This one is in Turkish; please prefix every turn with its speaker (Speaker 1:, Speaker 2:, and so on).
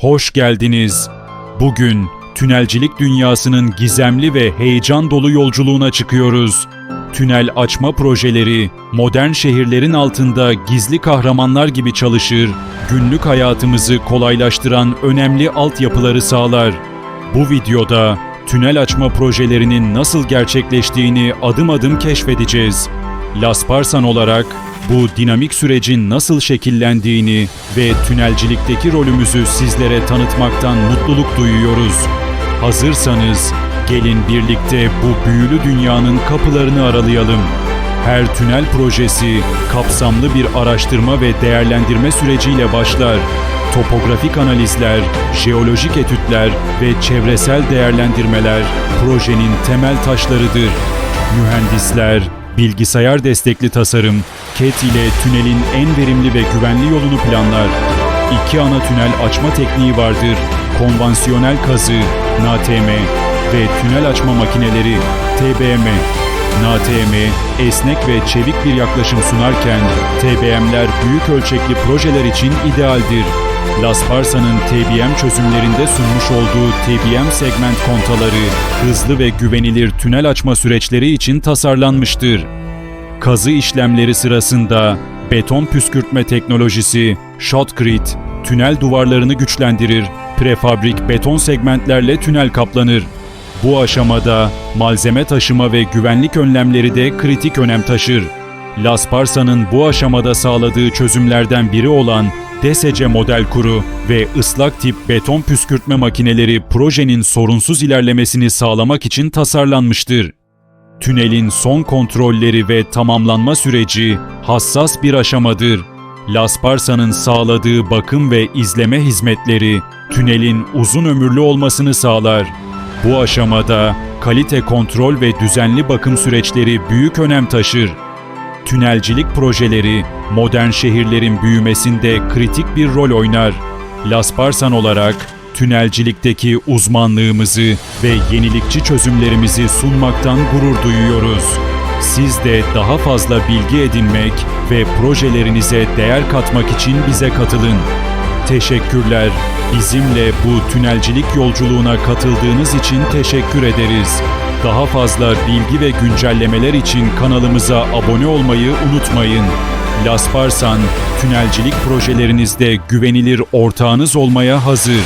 Speaker 1: Hoş geldiniz. Bugün tünelcilik dünyasının gizemli ve heyecan dolu yolculuğuna çıkıyoruz. Tünel açma projeleri modern şehirlerin altında gizli kahramanlar gibi çalışır, günlük hayatımızı kolaylaştıran önemli altyapıları sağlar. Bu videoda tünel açma projelerinin nasıl gerçekleştiğini adım adım keşfedeceğiz. Lasparsan olarak bu dinamik sürecin nasıl şekillendiğini ve tünelcilikteki rolümüzü sizlere tanıtmaktan mutluluk duyuyoruz. Hazırsanız gelin birlikte bu büyülü dünyanın kapılarını aralayalım. Her tünel projesi kapsamlı bir araştırma ve değerlendirme süreciyle başlar. Topografik analizler, jeolojik etütler ve çevresel değerlendirmeler projenin temel taşlarıdır. Mühendisler, bilgisayar destekli tasarım, CAT ile tünelin en verimli ve güvenli yolunu planlar. İki ana tünel açma tekniği vardır. Konvansiyonel kazı, NATM ve tünel açma makineleri, TBM. NATM, esnek ve çevik bir yaklaşım sunarken TBM'ler büyük ölçekli projeler için idealdir. Lasparsa'nın TBM çözümlerinde sunmuş olduğu TBM segment kontaları hızlı ve güvenilir tünel açma süreçleri için tasarlanmıştır. Kazı işlemleri sırasında beton püskürtme teknolojisi Shotcrete tünel duvarlarını güçlendirir, prefabrik beton segmentlerle tünel kaplanır. Bu aşamada malzeme taşıma ve güvenlik önlemleri de kritik önem taşır. Lasparsa'nın bu aşamada sağladığı çözümlerden biri olan DSC model kuru ve ıslak tip beton püskürtme makineleri projenin sorunsuz ilerlemesini sağlamak için tasarlanmıştır. Tünelin son kontrolleri ve tamamlanma süreci hassas bir aşamadır. Lasparsa'nın sağladığı bakım ve izleme hizmetleri tünelin uzun ömürlü olmasını sağlar. Bu aşamada kalite kontrol ve düzenli bakım süreçleri büyük önem taşır. Tünelcilik projeleri modern şehirlerin büyümesinde kritik bir rol oynar. Lasparsan olarak tünelcilikteki uzmanlığımızı ve yenilikçi çözümlerimizi sunmaktan gurur duyuyoruz. Siz de daha fazla bilgi edinmek ve projelerinize değer katmak için bize katılın. Teşekkürler. Bizimle bu tünelcilik yolculuğuna katıldığınız için teşekkür ederiz. Daha fazla bilgi ve güncellemeler için kanalımıza abone olmayı unutmayın. Lasparsan, tünelcilik projelerinizde güvenilir ortağınız olmaya hazır.